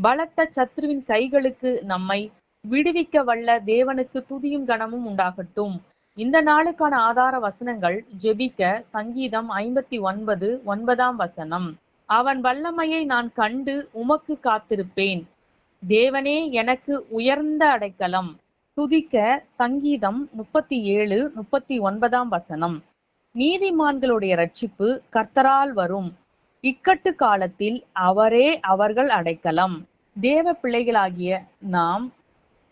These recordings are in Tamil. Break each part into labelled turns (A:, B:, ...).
A: பலத்த சத்ருவின் கைகளுக்கு நம்மை விடுவிக்க வல்ல தேவனுக்கு துதியும் கனமும் உண்டாகட்டும். இந்த நாளுக்கான ஆதார வசனங்கள் ஜெபிக்க சங்கீதம் ஐம்பத்தி ஒன்பது ஒன்பதாம் வசனம். அவன் வல்லமையை நான் கண்டு உமக்கு காத்திருப்பேன். தேவனே எனக்கு உயர்ந்த அடைக்கலம். துதிக்க சங்கீதம் முப்பத்தி ஏழு முப்பத்தி ஒன்பதாம் வசனம். நீதிமான்களுடைய ரட்சிப்பு கர்த்தரால் வரும். இக்கட்டு காலத்தில் அவரே அவர்கள் அடைக்கலம். தேவ பிள்ளைகளாகிய நாம்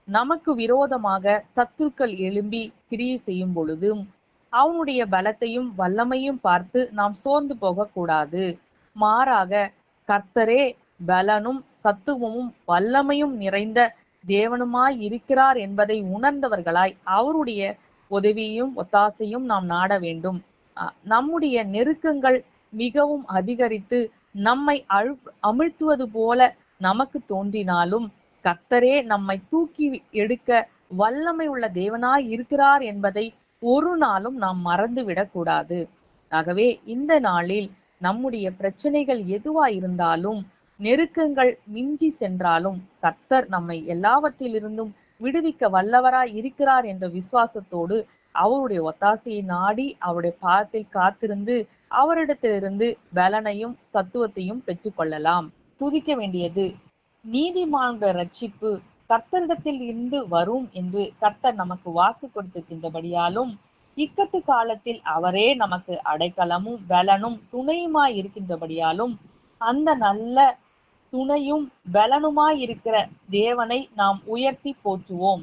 A: நமக்கு விரோதமாக சத்துருக்கள் எழும்பி கிரியை செய்யும் பொழுதும் அவனுடைய பலத்தையும் வல்லமையும் பார்த்து நாம் சோர்ந்து போகக்கூடாது. மாறாக கர்த்தரே பலனும் சத்துவமும் வல்லமையும் நிறைந்த தேவனுமாய் இருக்கிறார் என்பதை உணர்ந்தவர்களாய் அவருடைய உதவியையும் ஒத்தாசையும் நாம் நாட வேண்டும். அஹ் நம்முடைய நெருக்கங்கள் மிகவும் அதிகரித்து நம்மை அழு அமிழ்த்துவது போல நமக்கு தோன்றினாலும் கர்த்தரே நம்மை தூக்கி எடுக்க வல்லமை உள்ள தேவனாய் இருக்கிறார் என்பதை ஒரு நாளும் நாம் மறந்துவிடக் கூடாது. ஆகவே இந்த நாளில் நம்முடைய பிரச்சனைகள் எதுவா இருந்தாலும் நெருக்கங்கள் மிஞ்சி சென்றாலும் கர்த்தர் நம்மை எல்லாவற்றிலிருந்தும் விடுவிக்க வல்லவராய் இருக்கிறார் என்ற விசுவாசத்தோடு அவருடைய ஒத்தாசையை நாடி அவருடைய பாதத்தில் காத்திருந்து அவரிடத்திலிருந்து பலனையும் சத்துவத்தையும் பெற்றுக்கொள்ளலாம். துதிக்க வேண்டியது நீதிமான்கள் ரட்சிப்பு கர்த்தரிடத்தில் இருந்து வரும் என்று கர்த்தர் நமக்கு வாக்கு கொடுத்திருக்கின்றபடியாலும் இக்கட்டு காலத்தில் அவரே நமக்கு அடைக்கலமும் பலனும் துணையுமாய் இருக்கின்றபடியாலும் அந்த நல்ல துணையும் பலனுமாய் இருக்கிற தேவனை நாம் உயர்த்தி போற்றுவோம்.